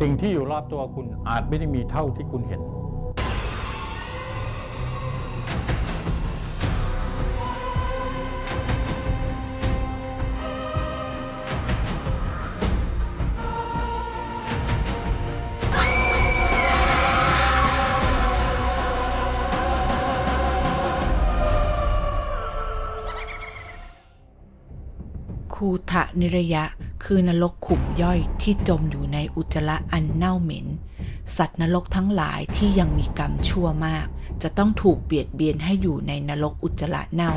สิ่งที่อยู่รอบตัวคุณอาจไม่ได้มีเท่าที่คุณเห็น คูทะนิระยะ คือนรกขุมย่อยที่จมอยู่ในอุจจาระอันเน่าเหม็น สัตว์นรกทั้งหลายที่ยังมีกรรมชั่วมาก จะต้องถูกเบียดเบียนให้อยู่ในนรกอุจจาระเน่า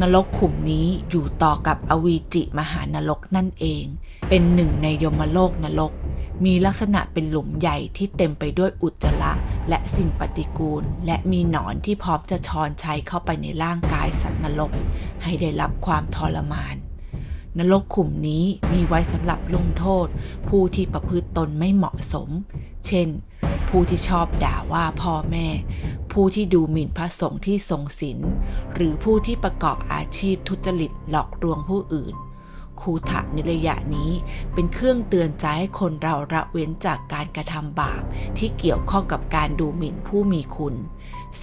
นรกขุมนี้อยู่ต่อกับอวีจิมหานรกนั่นเอง เป็นหนึ่งในยมโลกนรก มีลักษณะเป็นหลุมใหญ่ที่เต็มไปด้วยอุจจาระและสิ่งปฏิกูล และมีหนอนที่พร้อมจะช้อนชัยเข้าไปในร่างกายสัตว์นรก ให้ได้รับความทรมาน นรกขุมนี้มีไว้สำหรับลงโทษ ผู้ที่ประพฤติตนไม่เหมาะสม เช่น ผู้ที่ชอบด่าว่าพ่อแม่ ผู้ที่ดูหมิ่นพระสงฆ์ที่ทรงศีล หรือผู้ที่ประกอบอาชีพทุจริตหลอกลวงผู้อื่นคูถะนิระยะนี้เป็นเครื่องเตือนใจให้คนเราละเว้นจากการกระทำบาปที่เกี่ยวข้องกับการดูหมิ่นผู้มีคุณ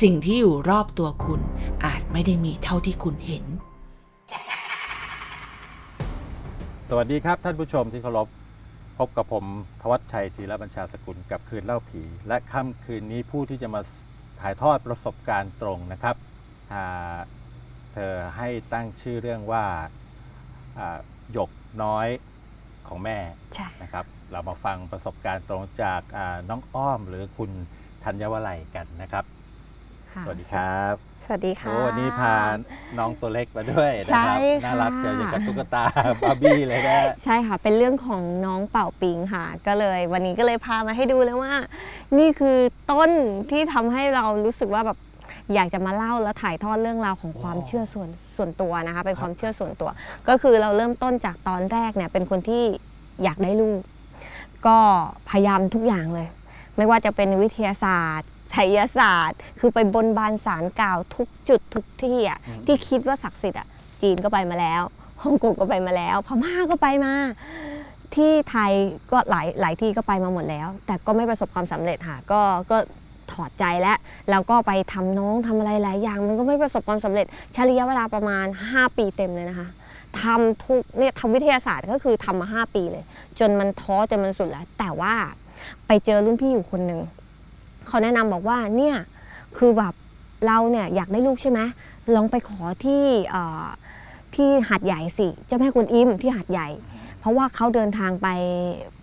สิ่งที่อยู่รอบตัวคุณอาจไม่ได้มีเท่าที่คุณเห็น สวัสดีครับท่านผู้ชมที่เคารพพบกับผมทวัชชัยธีรบัญชาสกุลกับคืนเล่าผี และค่ำคืนนี้ผู้ที่จะมาถ่ายทอดประสบการณ์ตรงนะครับอ่าเธอให้ตั้งชื่อเรื่องว่าอ่าหยกน้อยของแม่ใช่นะครับ เรามาฟังประสบการณ์ตรงจากอ่าน้องอ้อมหรือคุณธัญวลัยกันนะครับค่ะสวัสดีครับส วัสดีค่ะโอ้วันนี้พาน้องตัวเล็กมาด้วยนะใช่ครับค่ะน่ารักเชียวอย่างกับตุ๊กตาบาร์บี้เลยนะใช่ค่ะ เป็นเรื่องของน้องเป่าปิงค่ะ ก็เลยวันนี้ก็เลยพามาให้ดูเลยว่า นี่คือต้นที่ทำให้เรารู้สึกว่าแบบอยากจะมาเล่าและถ่ายทอดเรื่องราวของความว้าวเชื่อส่วนส่วนตัวนะคะเป็นครับความเชื่อส่วนตัว ก็คือเราเริ่มต้นจากตอนแรกเนี่ยเป็นคนที่อยากได้ลูก ก็พยายามทุกอย่างเลย ไม่ว่าจะเป็นวิทยาศาสตร์ ไสยศาสตร์ คือไปบนบานสารกล่าวทุกจุดทุกที่อะอืมที่คิดว่าศักดิ์สิทธิ์อะจีนก็ไปมาแล้วฮ่องกงก็ไปมาแล้วพม่าก็ไปมา ที่ไทยก็หลายหลายที่ก็ไปมาหมดแล้ว แต่ก็ไม่ประสบความสำเร็จค่ะก็ก็ถอดใจแล้วแล้วก็ไปทำน้องทำอะไรหลายอย่าง มันก็ไม่ประสบความสำเร็จใช้ระยะเวลาประมาณ 5 ปีเต็มเลยนะคะทำทุกเนี่ยทำวิทยาศาสตร์ก็คือทำมา 5 ปีเลย จนมันท้อจนมันสุดแล้ว แต่ว่าไปเจอรุ่นพี่อยู่คนหนึ่ง เขาแนะนำบอกว่าเนี่ยคือแบบเราเนี่ยอยากได้ลูกใช่ไหมลองไปขอที่ที่หัดใหญ่สิเจ้าแม่กวนอิมที่หัดใหญ่ เพราะว่าเขาเดินทางไป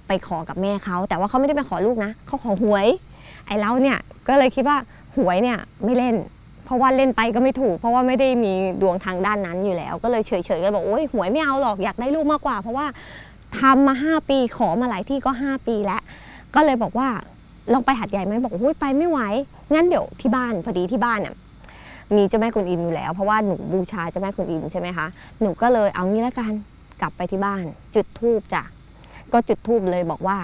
ไปขอกับแม่เขาแต่ว่าเขาไม่ได้ไปขอลูกนะเขาขอหวย ไอ้เราเนี่ยก็เลยคิดว่าหวยเนี่ยไม่เล่น เพราะว่าเล่นไปก็ไม่ถูก เพราะว่าไม่ได้มีดวงทางด้านนั้นอยู่แล้ว ก็เลยเฉยๆก็บอกโอ้ยหวยไม่เอาหรอกอยากได้ลูกมากกว่า เพราะว่าทำมา 5 ปีขอมาหลายที่ก็ 5 ปีแล้วก็เลยบอกว่า ลองไปหัดใหญ่ไหมบอกโอ้ยไปไม่ไหว งั้นเดี๋ยวที่บ้านพอดีที่บ้านน่ะมีเจ้าแม่กุนอิมอยู่แล้ว เพราะว่าหนูบูชาเจ้าแม่กุนอิมใช่ไหมคะหนูก็เลยเอางี้แล้วกันกลับไปที่บ้าน จุดธูปจ้ะก็จุดธูปเลยบอกว่า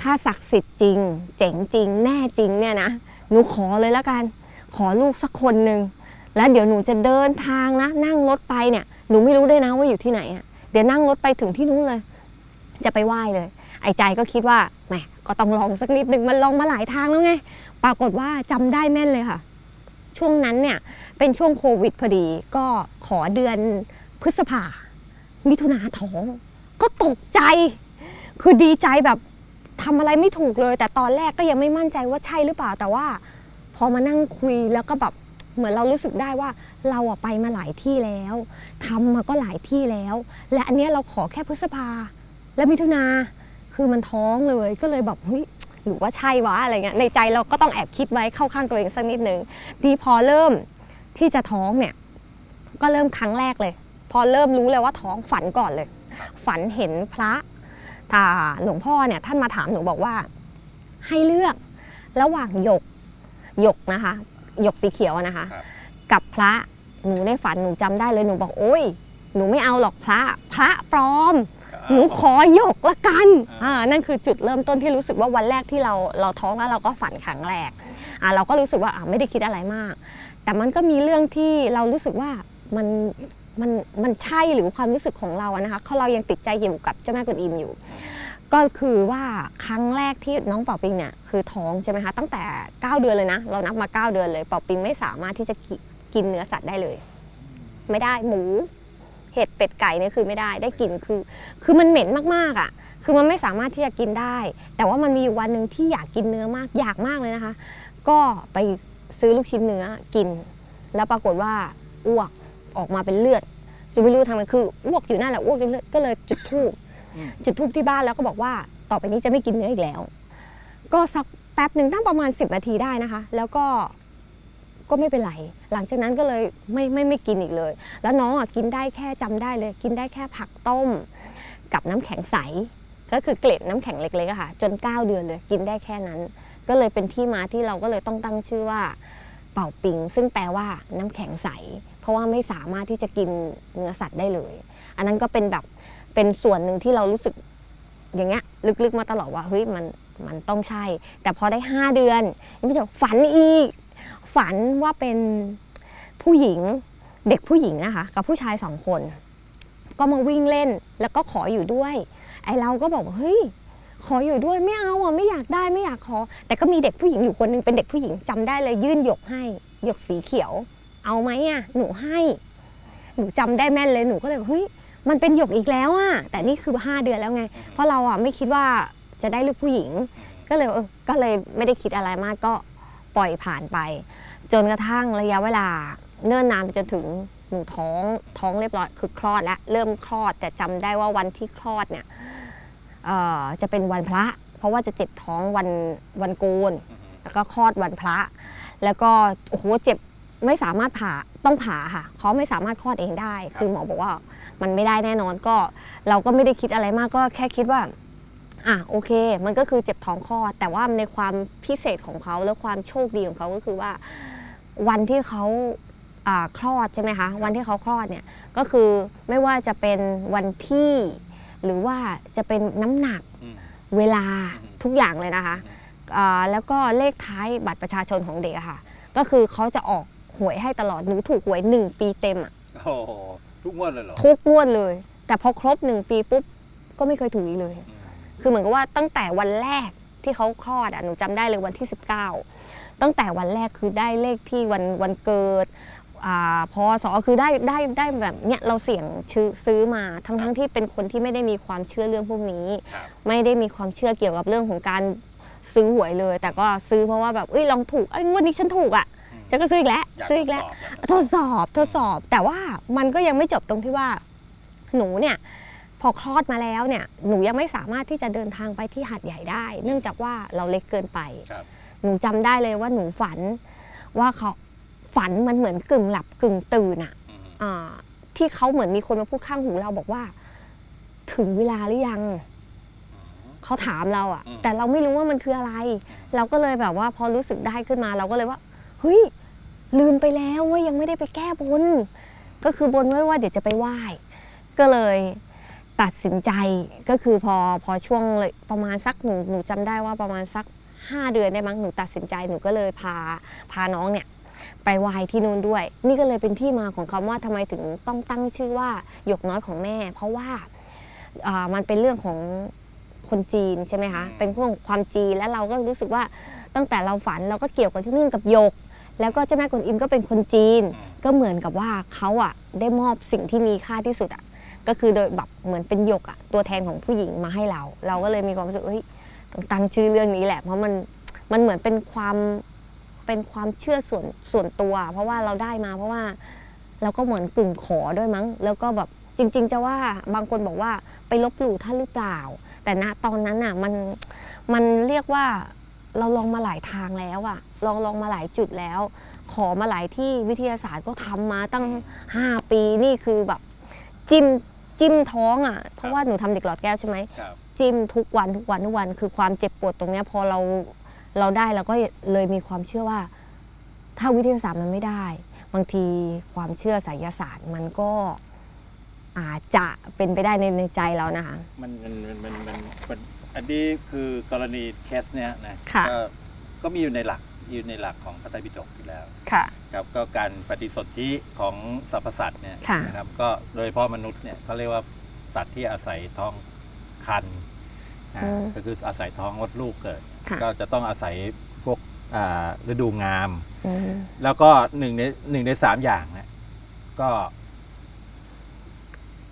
ถ้าศักดิ์สิทธิ์จริง เจ๋งจริง แน่จริงเนี่ยนะหนูขอเลยแล้วกัน ขอลูกสักคนหนึ่งแล้วเดี๋ยวหนูจะเดินทางนะ นั่งรถไปเนี่ยหนูไม่รู้ด้วยนะว่าอยู่ที่ไหนอะเดี๋ยวนั่งรถไปถึงที่นู้นเลย จะไปไหว้เลย ไอ้ใจก็คิดว่าแหมก็ต้องลองสักนิดหนึ่งมันลองมาหลายทางแล้วไง ปรากฏว่าจำได้แม่นเลยค่ะ ช่วงนั้นเนี่ยเป็นช่วงโควิดพอดีก็ขอเดือนพฤษภา มิถุนาท้อง ก็ตกใจ คือดีใจแบบทำอะไรไม่ถูกเลย แต่ตอนแรกก็ยังไม่มั่นใจว่าใช่หรือเปล่าแต่ว่า พอมานั่งคุยแล้วก็แบบเหมือนเรารู้สึกได้ว่าเราอะไปมาหลายที่แล้วทำมาก็หลายที่แล้ว และอันเนี้ยเราขอแค่พฤษภาและมิถุนา คือมันท้องเลยก็เลยแบบเฮ้ยหรือว่าใช่วะอะไรเงี้ยในใจเราก็ต้องแอบคิดไว้เข้าข้างตัวเองสักนิดนึงดีพอเริ่มที่จะท้องเนี่ยก็เริ่มครั้งแรกเลย พอเริ่มรู้เลยว่าท้องฝันก่อนเลย ฝันเห็นพระตาหลวงพ่อเนี่ยท่านมาถามหนูบอกว่า ให้เลือกระหว่างหยกหยกนะคะหยกสีเขียวอะนะคะครับกับพระหนูในฝันหนูจำได้เลยหนูบอกโอ้ยหนูไม่เอาหรอกพระ พระปลอม หนูขอหยกละกันอ่าอ่านั่นคือจุดเริ่มต้นที่รู้สึกว่าวันแรกที่เราเราท้องแล้วเราก็ฝันครั้งแรกอ่าเราก็รู้สึกว่าอ่าไม่ได้คิดอะไรมาก แต่มันก็มีเรื่องที่เรารู้สึกว่ามันมันมันใช่หรือความรู้สึกของเราอะนะคะเพราะเรายังติดใจอยู่กับเจ้าแม่กวนอิมอยู่ ก็คือว่าครั้งแรกที่น้องเป่าปิงเนี่ยคือท้องใช่ไหมคะตั้งแต่ 9 เดือนเลยนะ เรานับมา 9 เดือนเลยเป่าปิงไม่สามารถที่จะกิกินเนื้อสัตว์ได้เลย ไม่ได้หมู เห็ดเป็ดไก่เนี่ยคือไม่ได้ได้กลิ่นคือ คือมันเหม็นมากๆอะ คือมันไม่สามารถที่จะกินได้ แต่ว่ามันมีอยู่วันหนึ่งที่อยากกินเนื้อมากอยากมากเลยนะคะ ก็ไปซื้อลูกชิ้นเนื้อกิน แล้วปรากฏว่าอ้วกออกมาเป็นเลือดจะไม่รู้ทำไมคืออ้วกอยู่นั่นแหละอ้วกจนเลือดก็เลยจุดธูปอืมจุดธูปที่บ้านแล้วก็บอกว่าต่อไปนี้จะไม่กินเนื้ออีกแล้ว ก็สักแป๊บหนึ่งตั้งประมาณ 10 นาทีได้นะคะ แล้วก็ ก็ไม่เป็นไร หลังจากนั้นก็เลยไม่ไม่ไม่กินอีกเลย แล้วน้องอะกินได้แค่จำได้เลย กินได้แค่ผักต้ม กับน้ำแข็งใส ก็คือเกล็ดน้ำแข็งเล็กๆค่ะ จน 9 เดือนเลย กินได้แค่นั้น ก็เลยเป็นที่มาที่เราก็เลยต้องตั้งชื่อว่า เป่าปิง ซึ่งแปลว่าน้ำแข็งใส เพราะว่าไม่สามารถที่จะกินเนื้อสัตว์ได้เลย อันนั้นก็เป็นแบบเป็นส่วนหนึ่งที่เรารู้สึกอย่างเงี้ยลึกๆมาตลอดว่าเฮ้ยมันมันต้องใช่ แต่พอได้ 5 เดือนยังไม่จบฝันอีก ฝันว่าเป็นผู้หญิงเด็กผู้หญิงนะคะกับผู้ชายสองคน ก็มาวิ่งเล่นแล้วก็ขออยู่ด้วย ไอเราก็บอกเฮ้ยขออยู่ด้วยไม่เอาอะไม่อยากได้ไม่อยากขอ แต่ก็มีเด็กผู้หญิงอยู่คนหนึงเป็นเด็กผู้หญิงจำได้เลยยื่นหยกให้หยกสีเขียว เอาไหมอะหนูให้ หนูจำได้แม่นเลยหนูก็เลยบอกเฮ้ยมันเป็นหยกอีกแล้วอะแต่นี่คือ 5 เดือนแล้วไง เพราะเราอะไม่คิดว่าจะได้ลูกผู้หญิง ก็เลยเออก็เลยไม่ได้คิดอะไรมากก็ ปล่อยผ่านไป จนกระทั่งระยะเวลาเนิ่นนานไปจนถึงหนูท้องท้องเรียบร้อยคือคลอดแล้วเริ่มคลอดแต่จำได้ว่าวันที่คลอดเนี่ยเอ่อจะเป็นวันพระ เพราะว่าจะเจ็บท้องวันวันโกนแล้วก็คลอดวันพระ แล้วก็โอ้โหเจ็บไม่สามารถผ่าต้องผ่าค่ะเขาไม่สามารถคลอดเองได้ คือหมอบอกว่ามันไม่ได้แน่นอนก็ เราก็ไม่ได้คิดอะไรมากก็แค่คิดว่า อะโอเค มันก็คือเจ็บท้องคลอด แต่ว่าในความพิเศษของเขาและความโชคดีของเขาก็คือว่า วันที่เขาอ่าคลอดใช่ไหมคะ วันที่เขาคลอดเนี่ยก็คือไม่ว่าจะเป็นวันที่ หรือว่าจะเป็นน้ำหนักอืมเวลาอืมทุกอย่างเลยนะคะอ่าแล้วก็เลขท้ายบัตรประชาชนของเด็กอะค่ะ ก็คือเขาจะออกหวยให้ตลอดหนูถูกหวย1ปีเต็มอะโอ้โหทุกงวดเลยเหรอทุกงวดเลย แต่พอครบ1ปีปุ๊บก็ไม่เคยถูกอีกเลยอืม คือเหมือนกับว่าตั้งแต่วันแรกที่เขาคลอดอะหนูจำได้เลยวันที่ 19 ตั้งแต่วันแรกคือได้เลขที่วันวันเกิดอ่าพอสอคือได้ได้ได้แบบเนี้ยเราเสี่ยงชื่อซื้อมาทั้งทั้งที่เป็นคนที่ไม่ได้มีความเชื่อเรื่องพวกนี้ครับไม่ได้มีความเชื่อเกี่ยวกับเรื่องของการซื้อหวยเลย แต่ก็ซื้อเพราะว่าแบบเอ้ยลองถูกไอ้ยงวดนี้ฉันถูกอะอืมฉันก็ซื้ออีกแล้วอยากซื้ออีกแล้วทดสอบอยากทดสอบทดสอบทดสอบ แต่ว่ามันก็ยังไม่จบตรงที่ว่าหนูเนี่ย พอคลอดมาแล้วเนี่ยหนูยังไม่สามารถที่จะเดินทางไปที่หาดใหญ่ได้ เนื่องจากว่าเราเล็กเกินไปครับหนูจำได้เลยว่าหนูฝันว่าเขาฝันมันเหมือนกึ่งหลับกึ่งตื่นอะอืมอ่าที่เขาเหมือนมีคนมาพูดข้างหูเราบอกว่า ถึงเวลาหรือยังเขาถามเราอะอืมแต่เราไม่รู้ว่ามันคืออะไร เราก็เลยแบบว่าพอรู้สึกได้ขึ้นมาเราก็เลยว่าเฮ้ยลืมไปแล้วว่ายังไม่ได้ไปแก้บน ก็คือบนไว้ว่าเดี๋ยวจะไปไหว้ ก็เลย ตัดสินใจก็คือพอพอช่วงเลยประมาณสักหนูหนูจำได้ว่าประมาณสัก 5 เดือนได้มั้งหนูตัดสินใจหนูก็เลยพาพาน้องเนี่ยไปไหว้ที่นู่นด้วย นี่ก็เลยเป็นที่มาของคำว่าทำไมถึงต้องตั้งชื่อว่าหยกน้อยของแม่ เพราะว่าอ่ามันเป็นเรื่องของคนจีนใช่ไหมคะอืมเป็นเรื่องของความจีนแล้วเราก็รู้สึกว่าตั้งแต่เราฝันเราก็เกี่ยวกับที่เรื่องกับหยก แล้วก็เจ้าแม่กวนอิมก็เป็นคนจีนอืมก็เหมือนกับว่าเขาอะได้มอบสิ่งที่มีค่าที่สุดอะ ก็คือโดยแบบเหมือนเป็นหยกอะตัวแทนของผู้หญิงมาให้เรา เราก็เลยมีความรู้สึกเฮ้ยต้องตั้งชื่อเรื่องนี้แหละ เพราะมันมันเหมือนเป็นความเป็นความเชื่อส่วนส่วนตัว เพราะว่าเราได้มาเพราะว่าเราก็เหมือนกึ่งขอด้วยมั้ง แล้วก็แบบจริง ๆ จะว่าบางคนบอกว่าไปลบหลู่ท่านหรือเปล่า แต่ณตอนนั้นน่ะมันมันเรียกว่าเราลองมาหลายทางแล้วอะลองลองมาหลายจุดแล้ว ขอมาหลายที่วิทยาศาสตร์ก็ทำมาตั้ง 5 ปีนี่คือแบบจิ้ม จิ้มท้องอะ่ะเพราะว่าหนูทำเด็กหลอดแก้วใช่ไหมครับจิ้มทุกวันทุกวันทุกวัน คือความเจ็บปวดตรงเนี้ยพอเราเราได้เราก็เลยมีความเชื่อว่า ถ้าวิทยาศาสตร์มันไม่ได้ บางทีความเชื่อไสยศาสตร์มันก็อาจจะเป็นไปได้ในในใจเรานะคะมันมันมันมันมันมันอันนี้คือกรณีเคสเนี้ยนะค่ะก็ก็มีอยู่ในหลัก อยู่ในหลักของพระไตรปิฎกอยู่แล้วค่ะ ครับก็การปฏิสนธิของสรรพสัตว์เนี่ยค่ะ นะครับก็โดยเฉพาะมนุษย์เนี่ยเขาเรียกว่าสัตว์ที่อาศัยท้องคันอ่าอืมก็คืออาศัยท้องมดลูกเกิด ค่ะ ก็จะต้องอาศัยพวกอ่าฤดูงาม อืมแล้วก็หนึ่งในหนึ่งในสามอย่างเนี่ยก็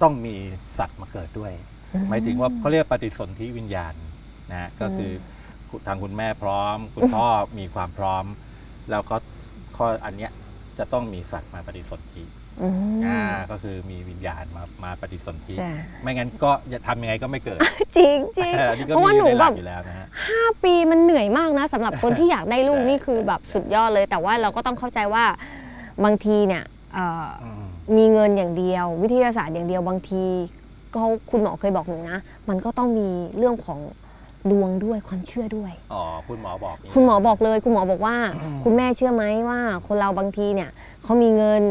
ต้องมีสัตว์มาเกิดด้วย หมายถึงว่าเขาเรียกปฏิสนธิวิญญาณนะฮะก็คือ ทางคุณแม่พร้อม คุณพ่อมีความพร้อม แล้วก็ข้ออันเนี้ยจะต้องมีสัตว์มาปฏิสนธิอืมอ่าก็คือมีวิญญาณมามาปฏิสนธิใช่ไม่งั้นก็จะทำยังไงก็ไม่เกิด จริงจริงอันนี้ก็เพราะมีว่าอหนูยู่ในหแบลักบอยู่แล้วนะฮะห้าปีมันเหนื่อยมากนะสำหรับคนที่อยากได้ลูกใช่นี่คือแบบสุดยอดเลย แต่ว่าเราก็ต้องเข้าใจว่าบางทีเนี่ยเอ่อออืมมีเงินอย่างเดียว วิทยาศาสตร์อย่างเดียวบางทีก็คุณหมอเคยบอกหนูนะ มันก็ต้องมีเรื่องของ ดวงด้วยความเชื่อด้วย อ๋อคุณหมอบอกย่างนี้คุณหมอบอกเลย คุณหมอบอกว่าอืมคุณแม่เชื่อไหมว่า คนเราบางทีเนี่ยเขามีเงิน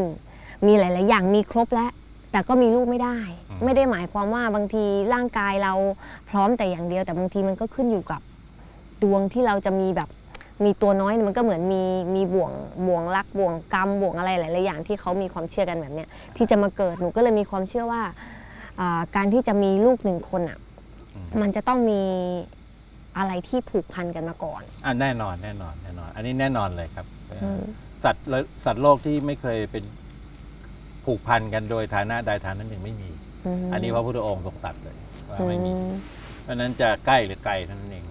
มีหลาย ๆ อย่างมีครบแล้ว แต่ก็มีลูกไม่ได้ ไม่ได้หมายความว่าบางทีร่างกายเราพร้อมแต่อย่างเดียว แต่บางทีมันก็ขึ้นอยู่กับดวงที่เราจะมีแบบมีตัวน้อยมันก็เหมือนมีมีบ่วงบ่วงรักบ่วงกรรมบ่วงอะไรหลายๆอย่างที่เขามีความเชื่อกันแบบเนี้ยที่จะมาเกิดหนูก็เลยมีความเชื่อว่าอ่าการที่จะมีลูกหนึ่งคนอะอืมมันจะต้องมี อะไรที่ผูกพันกันมาก่อนอะแน่นอนแน่นอนแน่นอน อันนี้แน่นอนเลยครับอืมสัตว์และสัตว์โลกที่ไม่เคยเป็นผูกพันกันโดยฐานะใดฐานะหนึ่งไม่มีมอันนี้พระพุทธองค์ทรงตรัดเลยว่าไม่มีอืมเพราะฉะนั้นจะใกล้หรือไกลเท่านั้นเอง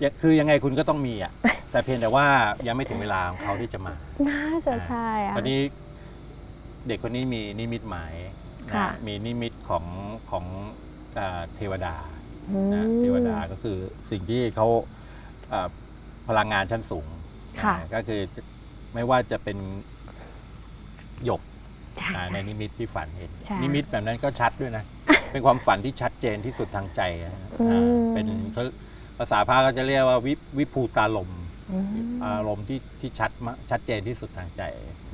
อย่าคือยังไงคุณก็ต้องมีอะ แต่เพียงแต่ว่ายังไม่ถึงเวลาของเขาที่จะมา น่าจะใช่อะวันนี้เด็กคนนี้มีนิมิตหมายนะค่ะมีนิมิตของของอ่าเทวดาอืม นะเทวดาก็คือสิ่งที่เขาอ่าพลังงานชั้นสูงค่ะนะก็คือไม่ว่าจะเป็นหยกใช่อ่าในใช่นิมิตที่ฝันเห็นใช่นิมิตแบบนั้นก็ชัดด้วยนะ เป็นความฝันที่ชัดเจนที่สุดทางใจนะอืมอ่าเป็นเขาภาษาพระก็จะเรียกว่าวิวิภูตาลมอืมอารมณ์ที่ที่ชัดมากชัดเจนที่สุดทางใจ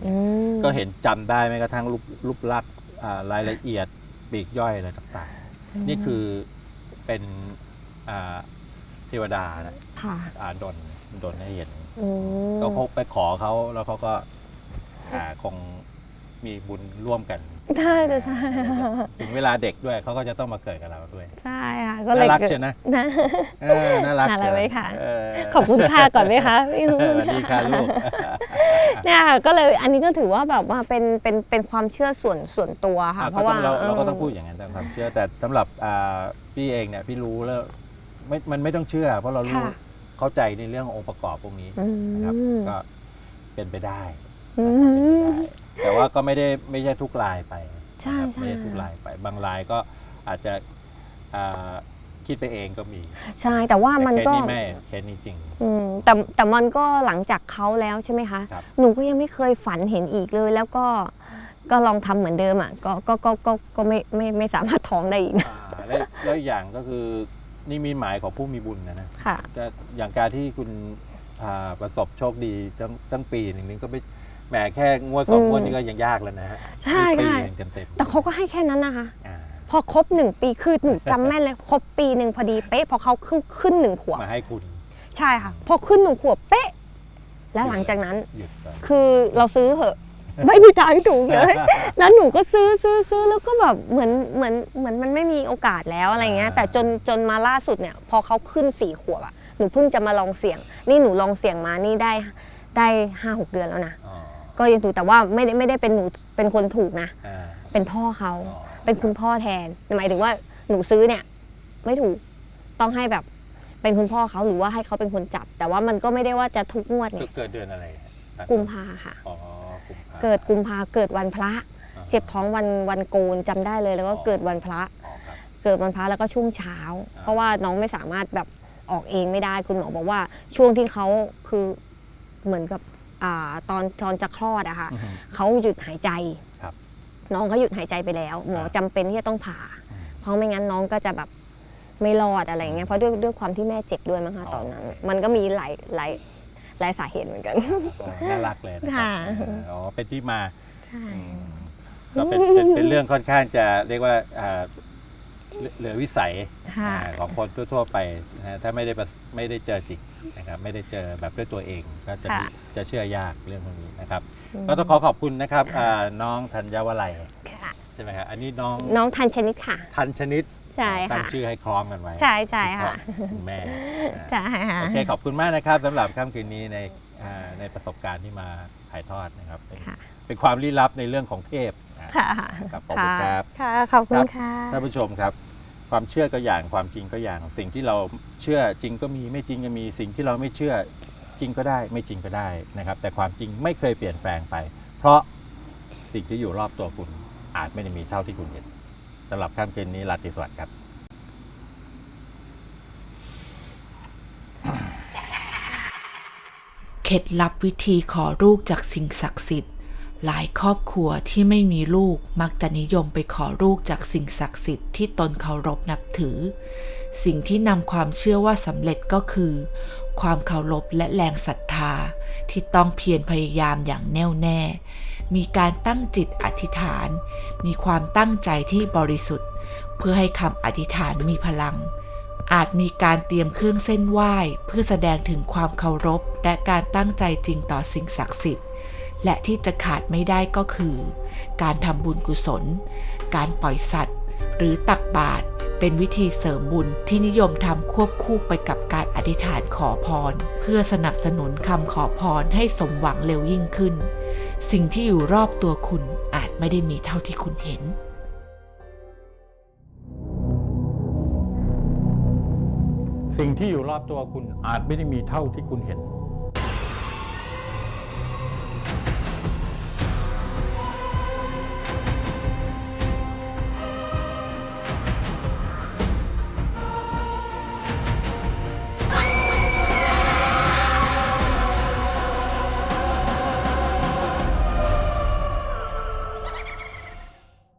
อืมก็เห็นจำได้แม้กระทั่งรูปรูปลักษณ์อ่ารายละเอียดปลีกย่อยอะไรต่างๆ นี่คือ เป็นอ่าเทวดานะค่ะ อ่าดนดนให้เห็น อืมก็พบไปขอเขาแล้วเขาก็อ่าคงมีบุญร่วมกัน ใช่เลยใช่ถึงเวลาเด็กด้วยเขาก็จะต้องมาเกิดกับเราด้วย ใช่ค่ะก็เลยน่ารักกิดเชียวนะนะเออน่ารักน่ารักเชียวไหมคะเขอบคุณค่ะก่อนไหมคะพี่เออสวัสดีค่ะลูกเนี่ยค่ะก็เลยอันนี้ก็ถือว่าแบบว่าเป็นเป็นเป็นความเชื่อส่วนส่วนตัวค่ะอะเพราะว่าก็ต้องเราเราก็ต้องเพูดอย่างนั้นตามความเชื่อแต่สำหรับอ่าพี่เองเนี่ยพี่รู้แล้วไม่มันไม่ต้องเชื่อ เพราะเรารู้ค่ะเข้าใจในเรื่ององค์ประกอบพวกนี้อืมนะครับก็เป็นไปได้ อืนะครับเป็นไปได้มแต่ว่าก็ไม่ได้ไม่ใช่ทุกรายไปใช่นะครับใช่ไม่ใช่ทุกรายไป บางรายก็อาจจะอ่าคิดไปเองก็มี ใช่แต่ว่ามันแต่เคสก็นี้ไม่เคสนี้จริงอืมแต่แต่มันก็หลังจากเขาแล้วใช่ไหมคะครับหนูก็ยังไม่เคยฝันเห็นอีกเลย แล้วก็ก็ลองทำเหมือนเดิมอะก็ก็ก็ก็ก็ไม่ไม่ไม่สามารถท้องได้อีกอ่าแล้วแล้วอีกอย่างก็คือนี่มีหมายของผู้มีบุญนะนะค่ะก็อย่างการที่คุณอ่าประสบโชคดีตั้งตั้งปีหนึ่งนึงก็ไม่ แหมแค่งวดสองอืม งวดนี่ก็ยังยากแล้วนะฮะใช่นี่ปีค่ะ หนึ่งเต็มๆแต่เขาก็ให้แค่นั้นนะคะ อ่าพอครบหนึ่งปีคือหนูจำแม่นเลย ครบปีหนึ่งพอดีเป๊ะพอเขาขึ้นขึ้นหนึ่งขวบมาให้คุณใช่ค่ะ พอขึ้นหนึ่งขวบเป๊ะ แล้วหลังจากนั้น หยุดไป คือเราซื้อเหอะ ไม่มีทางถูกเลย แล้วหนูก็ซื้อซื้อซื้อแล้วก็แบบเหมือนเหมือนเหมือนมันไม่มีโอกาสแล้วอะไรเงี้ยแต่จนจนมาล่าสุดเนี่ย พอเขาขึ้นสี่ขวบอะหนูเพิ่งจะมาลองเสี่ยง นี่หนูลองเสี่ยงมานี่ได้ได้ห้าหกเดือนแล้วนะอ๋อ ก็ยังถูกแต่ว่าไม่ได้ไม่ได้เป็นหนูเป็นคนถูกนะ อ่า เป็นพ่อเขาอ๋อ เป็นคุณพ่อแทนหมายถึงว่าหนูซื้อเนี่ย ไม่ถูกต้องให้แบบเป็นคุณพ่อเขาหรือว่าให้เขาเป็นคนจับ แต่ว่ามันก็ไม่ได้ว่าจะทุกงวดไงเกิดเดือนอะไรฮะกุมภาค่ะ อ๋อกุมภาเกิดกุมภาเกิดวันพระอ่าเจ็บท้องวันวันโกนจำได้เลยแล้วก็อ๋อ เกิดวันพระ อ๋อครับ เกิดวันพระแล้วก็ช่วงเช้า อ่า เพราะว่าน้องไม่สามารถแบบออกเองไม่ได้คุณหมอบอกว่าช่วงที่เขาคือเหมือนกับอ่า ตอนตอนจะคลอดอะค่ะอือฮึเขาหยุดหายใจครับน้องเขาหยุดหายใจไปแล้ว หมอครับจำเป็นที่จะต้องผ่าอืมเพราะไม่งั้นน้องก็จะแบบไม่รอดอะไรเงี้ยเพราะด้วยด้วยความที่แม่เจ็บด้วยมั้งคะอ๋อตอนนั้น มันก็มีหลายหลายหลายสาเหตุเหมือนกันอ๋อน่ารักเลยนะครัค่ะบอ๋อเป็นที่มาใช่อืมก็เป็นเป็นเป็นเรื่องค่อนข้างจะเรียกว่าอ่าเหลือเหลือวิสัยค่ะอ่าของคนทั่ว ๆ ไปนะฮะถ้าไม่ได้ประสไม่ได้เจอจริง นะครับไม่ได้เจอแบบด้วยตัวเองก็จะค่ะจะเชื่อยากเรื่องพวกนี้นะครับ ก็ต้องขอขอบคุณนะครับอ่าน้องธัญวลัยค่ะใช่ไหมครับอันนี้น้องน้องทันชนิดค่ะ ทันชนิดใช่ใช่ตั้งค่ะ ชื่อให้คล้องกันไว้ใช่ใช่ค่ะคุณแม่อ่า ใช่ค่ะ โอเคขอบคุณมากนะครับสำหรับค่ำคืนนี้ในอ่าในประสบการณ์ที่มาถ่ายทอดนะครับเป็นค่ะ เป็นความลี้ลับในเรื่องของเทพอ่าค่ะ ครับขอบคุณครับ ค่ะ ขอบคุณค่ะ ท่านผู้ชมครับ ความเชื่อก็อย่างความจริงก็อย่าง สิ่งที่เราเชื่อจริงก็มีไม่จริงก็มีสิ่งที่เราไม่เชื่อจริงก็ได้ ไม่จริงก็ได้นะครับ แต่ความจริงไม่เคยเปลี่ยนแปลงไป เพราะสิ่งที่อยู่รอบตัวคุณอาจไม่ได้มีเท่าที่คุณเห็นสำหรับค่ำคืนนี้ราตรีสวัสดิ์ครับเคล็ดลับวิธีขอลูกจากสิ่งศักดิ์สิทธิ์ หลายครอบครัวที่ไม่มีลูกมักจะนิยมไปขอลูกจากสิ่งศักดิ์สิทธิ์ที่ตนเคารพนับถือ สิ่งที่นำความเชื่อว่าสำเร็จก็คือ ความเคารพและแรงศรัทธาที่ต้องเพียรพยายามอย่างแน่วแน่ มีการตั้งจิตอธิษฐาน มีความตั้งใจที่บริสุทธิ์ เพื่อให้คำอธิษฐานมีพลัง อาจมีการเตรียมเครื่องเส้นไหว้ เพื่อแสดงถึงความเคารพและการตั้งใจจริงต่อสิ่งศักดิ์สิทธิ์ และที่จะขาดไม่ได้ก็คือ การทำบุญกุศล การปล่อยสัตว์ หรือตักบาตรเป็นวิธีเสริมบุญที่นิยมทำควบคู่ไปกับการอธิษฐานขอพร เพื่อสนับสนุนคำขอพรให้สมหวังเร็วยิ่งขึ้น สิ่งที่อยู่รอบตัวคุณอาจไม่ได้มีเท่าที่คุณเห็นสิ่งที่อยู่รอบตัวคุณอาจไม่ได้มีเท่าที่คุณเห็น